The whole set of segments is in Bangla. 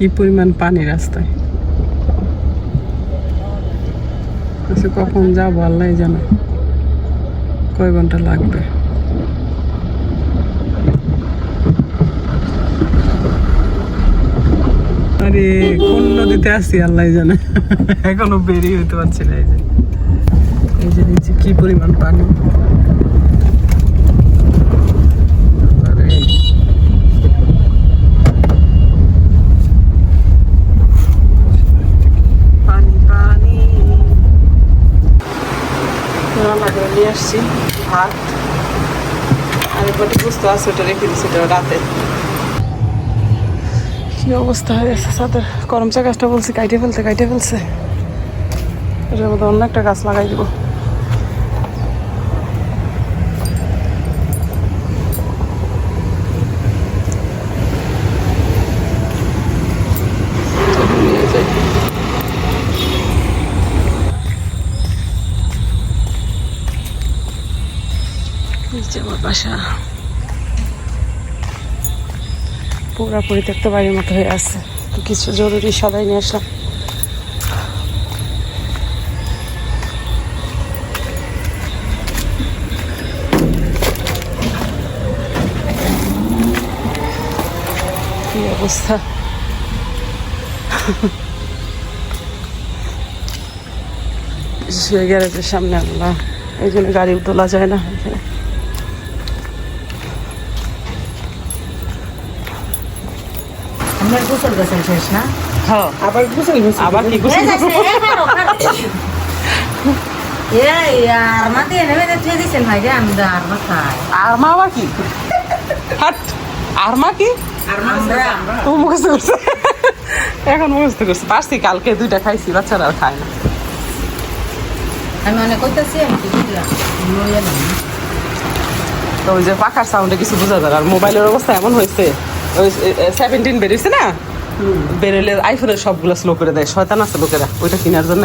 কি পরিমাণ পানি রাস্তায়? আচ্ছা কখন যাব আল্লাহ জানে। কয় ঘণ্টা লাগবে? আরে, কোন নদীতে আসছি আল্লাহ জানে। এখনও বেরিয়ে হইতে পারছি না এই যে। এই যে কি পরিমাণ পানি আরে পানি পানি রান্না করে নিয়ে আসছি, ভাত। আর এবারে বুঝতে আছে, ওটা রেখে দিচ্ছি রাতে। কি অবস্থা হয়ে গেছে সাদের করমচা গাছটা বলছি, কাইটে ফেলতে, কাইটে ফেলছে। এটার মধ্যে অন্য একটা গাছ লাগাই দিব। নিচে আমার বাসা। পুরা পরিত্যক্ত বাড়ির মতো হয়ে আছে। কিছু জরুরি সবাই নিয়ে আসলাম। অবস্থা? গ্যারেজের সামনে আল্লাহ। এই জন্য গাড়ি তোলা যায় না। এখানে গোসল গোসল শেষ না? হ্যাঁ আবার গোসল আবার কি গোসল এই আর মাতে নেবে তো দিছেন ভাই যে আমি আর মা খাই। আর মা আবার কি? হাট আর মা কি? আমরা। ও মুখস্থ করছে। এখন মুখস্থ করছে। পারছি কালকে দুইটা খাইছি বাচ্চারা আর খায় না। আমি অনেক করতেছি আমি তো ওই যে পাখার সাউন্ডে কিছু বোঝা যায় আর মোবাইলের অবস্থা এমন হয়েছে। ওই সেভেন্টিন বেরিয়েছে না? বেরোলে আইফোনের সবগুলো স্লো করে দেয়। শয়তান আছে লোকেরা ওইটা কেনার জন্য।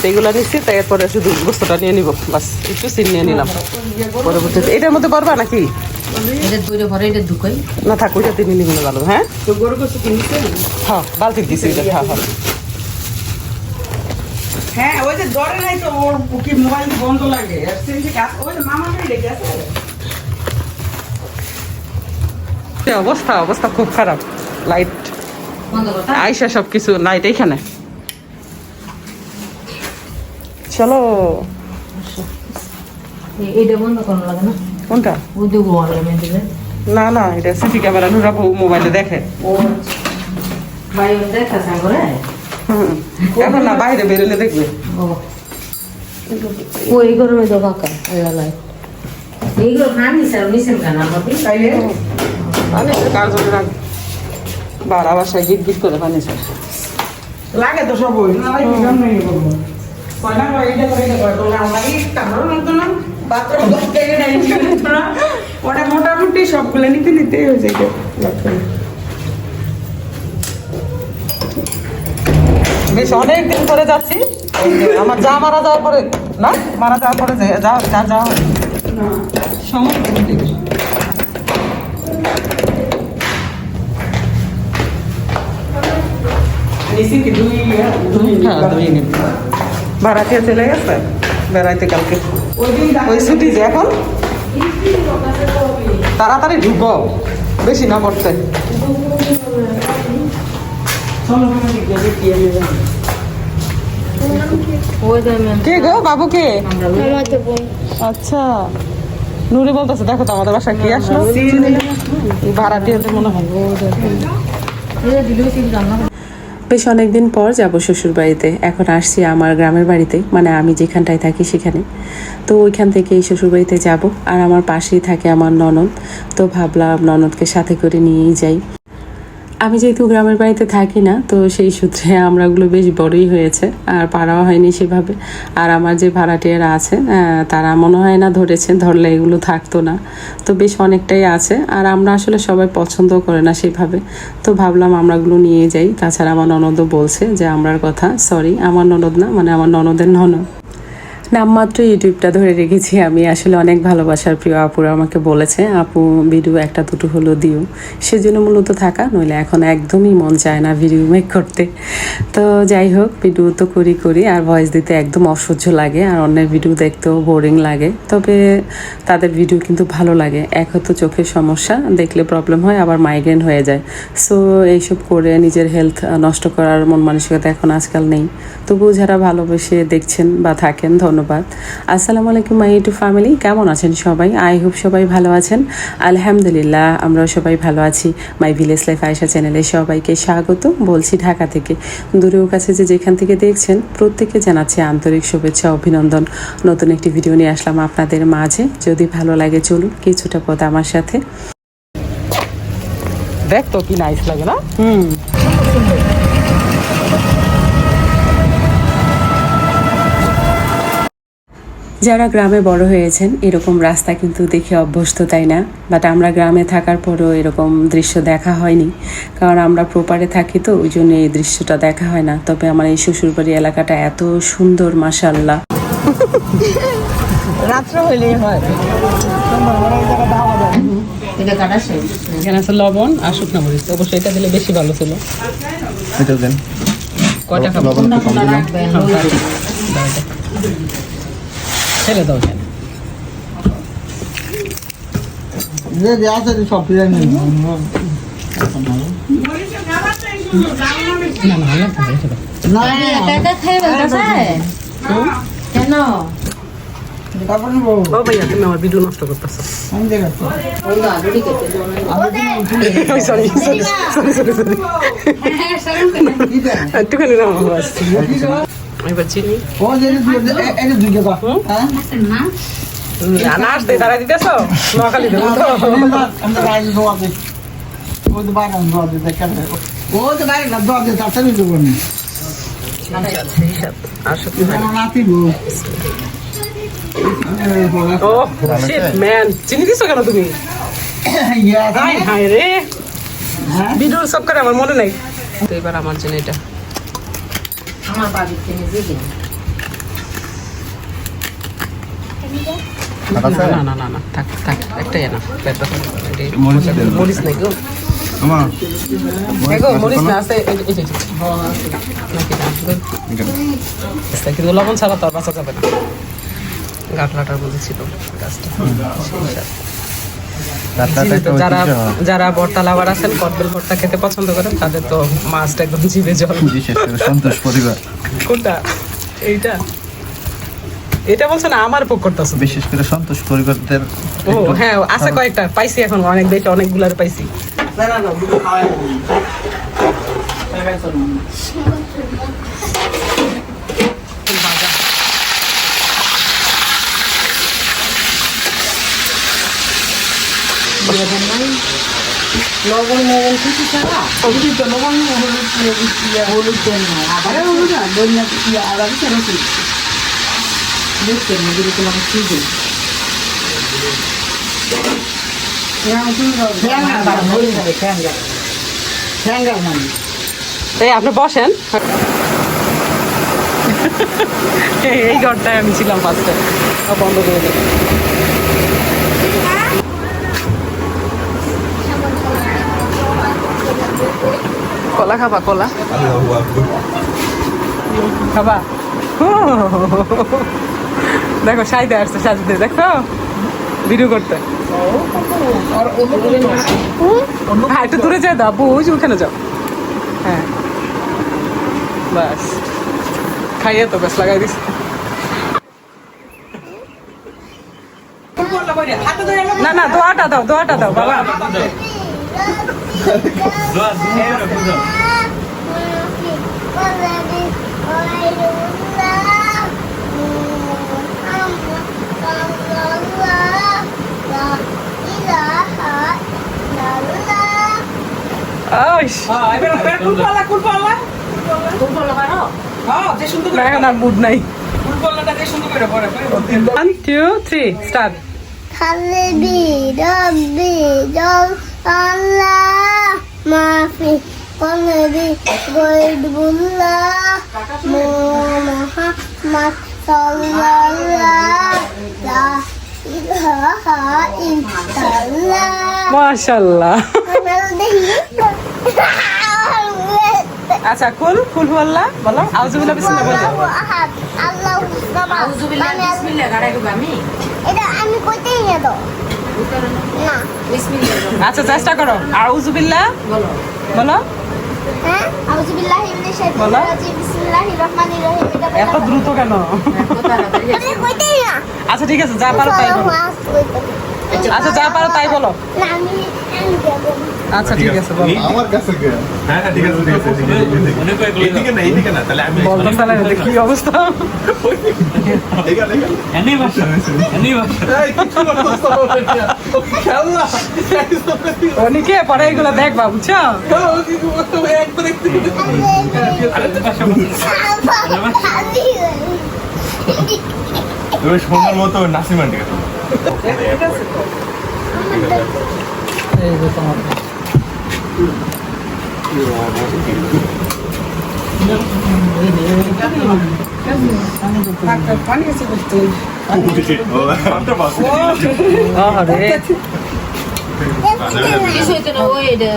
সেইগুলো নিচ্ছি তাই এরপরে শুধু বস্তুটা নিয়ে নিব বাস একটু সিন নিয়ে নিলাম। পরবর্তীতে এটার মধ্যে করবা নাকি? না থাক ওইটা তিনি নিলে ভালো হ্যাঁ? হ্যাঁ বালতির দিছি ওইটা হ্যাঁ হ্যাঁ। হ্যাঁ ওই যে জ্বরে নাই তো ওর কি মোবাইল বন্ধ লাগে। আর সেদিন কাজ ওই যে মামা বাড়ি আছে? অবস্থা অবস্থা খুব খারাপ। লাইট আইসা সব কিছু লাইট এইখানে। চলো। কোনটা? না না এটা সিসি ক্যামেরা নুরা মোবাইলে দেখে। হুম। এখন না বাইরে বেরোলে দেখবে। ওই গরমে তো কাকা এগুলাই এইগুলো খানি স্যার নিছেন কেন? আমাকে তাইলে? জন্য বারা বাসায় গিট গিট করে পানি চাই। লাগে তো সব ওই ওটা মোটামুটি সবগুলো নিতে নিতেই হয়ে যায় বেশ অনেক দিন পরে যাচ্ছি আমার যা মারা যাওয়ার পরে না? মারা যাওয়ার পরে যে যা যা যা সমস্ত হ্যাঁ দুই চলে গেছে? বেড়াইতে কালকে। ওই ছুটি যে এখন? তাড়াতাড়ি ঢুকো। বেশি না করতে কি গো? বাবু কে? আচ্ছা। নুরি বলতেছে দেখো তো আমাদের বাসায় কি আসলো। ভাড়াটিয়াতে মনে হয়। বেশ অনেকদিন পর যাব শ্বশুর বাড়িতে এখন আসছি আমার গ্রামের বাড়িতে মানে আমি যেখানটায় থাকি সেখানে। তো ওইখান থেকে শ্বশুর বাড়িতে যাব। আর আমার পাশেই থাকে আমার ননদ। তো ভাবলাম ননদকে সাথে করে নিয়েই যাই। আমি যেহেতু গ্রামের বাড়িতে থাকি না, তো সেই সূত্রে আমরাগুলো বেশ বড়ই হয়েছে, আর পাড়াও হয়নি সেভাবে। আর আমার যে ভাড়াটিয়ারা আছে তারা মনে হয় না ধরেছে, ধরলে এগুলো থাকতো না। তো বেশ অনেকটাই আছে, আর আমরা আসলে সবাই পছন্দ করে না সেভাবে। তো ভাবলাম আমরাগুলো নিয়ে যাই। তাছাড়া আমার ননদও বলছে যে, আমরার কথা সরি আমার ননদ না মানে আমার ননদের ননদ। নামমাত্র ইউটিউবটা ধরে রেখেছি আমি। আসলে অনেক ভালোবাসার প্রিয় আপুরা আমাকে বলেছে, আপু ভিডিও একটা, দুটো হলো দিও। সেজন্য মূলত থাকা, নইলে এখন একদমই মন চায় না ভিডিও মেক করতে। তো যাই হোক ভিডিও তো করি করি, আর ভয়েস দিতে একদম অসহ্য লাগে, আর অন্যের ভিডিও দেখতেও বোরিং লাগে। তবে তাদের ভিডিও কিন্তু ভালো লাগে। এক হয়তো চোখের সমস্যা, দেখলে প্রবলেম হয়, আবার মাইগ্রেন হয়ে যায়। সো এইসব করে নিজের হেলথ নষ্ট করার মন মানসিকতা এখন আজকাল নেই। তবুও যারা ভালোবেসে দেখছেন বা থাকেন, ধন্যবাদ। আসসালামু আলাইকুম, মাই ইউটিউব ফ্যামিলি। কেমন আছেন সবাই? আই হোপ সবাই ভালো আছেন। আলহামদুলিল্লাহ আমরাও সবাই ভালো আছি। মাই ভিলেজ লাইফ আয়সা চ্যানেলে সবাইকে স্বাগত। বলছি ঢাকা থেকে। দূরেও কাছে যে যেখান থেকে দেখছেন প্রত্যেকে জানাচ্ছি আন্তরিক শুভেচ্ছা, অভিনন্দন। নতুন একটি ভিডিও নিয়ে আসলাম আপনাদের মাঝে। যদি ভালো লাগে, চলুন কিছুটা পথ আমার সাথে। দেখ তো কি নাইস লাগে না? হুম। যারা গ্রামে বড় হয়েছেন এরকম রাস্তা কিন্তু দেখে অভ্যস্ত তাই না? বাট আমরা গ্রামে থাকার পরেও এরকম দৃশ্য দেখা হয়নি। কারণ আমরা প্রপারে থাকি তো ওই জন্য এই দৃশ্যটা দেখা হয় না। তবে আমার এই শ্বশুরবাড়ি এলাকাটা এত সুন্দর মাসাল্লাহ হয়। এখানে আছে লবণ আর শুকনো মরিচ। অবশ্যই এটা দিলে বেশি ভালো ছিল। খাব? রাখবেন দাও দাও এখানে। যে আছে সব না না না। কেন? ভিডিও নষ্ট করতেছো। কি দেন একটুখানি আওয়াজ এবার চিনি হ্যাঁ? দিতেছো? নোয়াখালী দেবো ও তো বাইরে দোয়া দেবো নি দিছো কেন তুমি? হাই হাই রে। ভিডিও সব করে আমার মনে নাই। তো এবার আমার জন্য এটা। আমার বাড়ির থেকে দিদি না না থাক থাক একটাই মরিচ নাকি. আচ্ছা, কিন্তু লবণ ছাড়া তো আর বাঁচা যাবে না গাটলাটার মধ্যে ছিল গাছটা যারা যারা ভর্তা লাভার আছেন কটবেল ভর্তা খেতে পছন্দ করেন তাদের তো মাছটা একদম জিভে জল। বিশেষ করে সন্তোষ পরিবার। কোনটা? এইটা? এটা বলছে না আমার পোক করতেছে বিশেষ করে সন্তোষ পরিবারদের ও হ্যাঁ আছে কয়েকটা পাইছি এখন অনেক বেশি অনেকগুলার পাইছি। ভাজা। লবণ লবণ কিছু ছাড়া হলুদ দেন না আবার দেখছেন যদি তোমাকে চিজে এই আপনি বসেন। এই- ঘরটায় আমি ছিলাম ফার্স্টে বন্ধ করে দিই কলা খাবা কলা? খাবা? দেখো সাইডে আসছে সাজতে দেখো। ভিডিও করতে। হ্যাঁ একটু দূরে যাই দাও, বুঝ, ওখানে যাও। হ্যাঁ। বাস খাইয়ে তো বেশ লাগাই দিস না না, দোয়াটা দাও দোয়াটা দাও, বাবা। ওইস কুলপাল্লা কুলপাল্লা হ্যাঁ যে Allah, Mafi, Qalabi, Goidbullah, Muhammad, সাল্লাল্লাহ ইলাহা ইল্লাল্লাহ মাশাল্লাহ আচ্ছা কুল কুল বললা বলো। আউযুবিল্লাহ বিসমিল্লাহ বলো। আল্লাহু আহাদ আল্লাহু সামাদ। আউযুবিল্লাহ মানে বিসমিল্লাহ গাড়াই গো আমি। এটা আমি কইতেই না তো আচ্ছা চেষ্টা করো। আউজুবিল্লা বলো। বলো। হ্যাঁ? বলো। এত দ্রুত কেন? না আচ্ছা ঠিক আছে যা পারো তাই আচ্ছা যা পারো তাই বলো। আচ্ছা ঠিক আছে বলো। আমার কাছে কে? হ্যাঁ হ্যাঁ ঠিক আছে ঠিক আছে এইদিকে না এইদিকে না তাহলে আমি বলতে চালাই না, কি অবস্থা? এখানে এখানে এই, কিছু করতেছ না। খেলনা। অনেকে পরে এগুলো দেখবা বুঝছ? একবার একটু তুমি সোনার মতো নাসিমান ঠিক আছে পানি আছে করতে ও, আমটা বাস। আরে কিছু হইতো না ওই এটা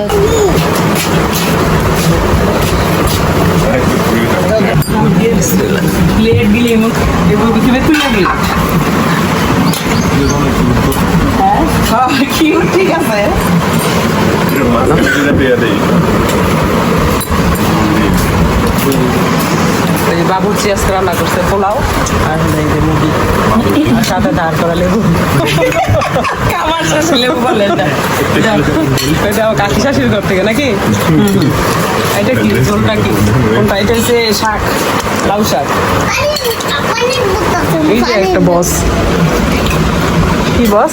প্লেট গিলে এমন এমন কীভাবে তুই যাবি হ্যাঁ কি ঠিক আছে মাছ দিয়ে দিয়ে দেই। এই বাবুর্চি আজকে রান্না করছে পোলাও আর হলো এই যে মুরগি। আর সাথে দাঁড় করা লেবু। আমার শেষে। লেবু বলে এটা। এটা- কাকি শাশুড়ি ঘর থেকে নাকি? এটা কি? ঝোলটা কি? কোনটা? এটা হচ্ছে শাক লাউ শাক। এই যে একটা বস। কি বস?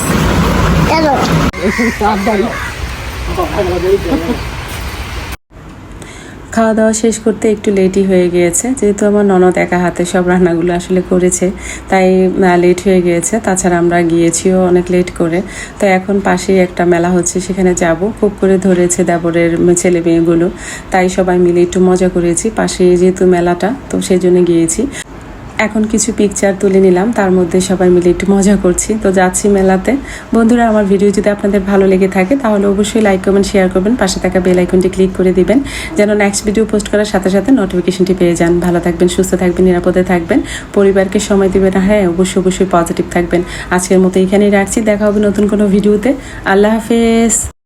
খাওয়া দাওয়া শেষ করতে একটু লেটই হয়ে গিয়েছে। যেহেতু আমার ননদ একা হাতে সব রান্নাগুলো আসলে করেছে, তাই লেট হয়ে গিয়েছে। তাছাড়া আমরা গিয়েছিও অনেক লেট করে। তো এখন পাশেই একটা মেলা হচ্ছে, সেখানে যাব। খুব করে ধরেছে দেবরের ছেলে মেয়েগুলো। তাই সবাই মিলে একটু মজা করেছি। পাশে যেহেতু মেলাটা, তো সেই জন্য গিয়েছি। এখন কিছু পিকচার তুলে নিলাম, তার মধ্যে সবাই মিলে একটু মজা করছি। তো যাচ্ছি মেলাতে। বন্ধুরা, আমার ভিডিও যদি আপনাদের ভালো লেগে থাকে, তাহলে অবশ্যই লাইক কমেন্ট শেয়ার করবেন। পাশে থাকা বেল আইকনটি ক্লিক করে দিবেন, যেন নেক্সট ভিডিও পোস্ট করার সাথে সাথে নোটিফিকেশনটি পেয়ে যান। ভালো থাকবেন, সুস্থ থাকবেন, নিরাপদে থাকবেন। পরিবারকে সময় দিবেন হ্যাঁ অবশ্যই অবশ্যই পজিটিভ থাকবেন। আজকের মতো এখানেই রাখছি। দেখা হবে নতুন কোনো ভিডিওতে আল্লাহ হাফেজ।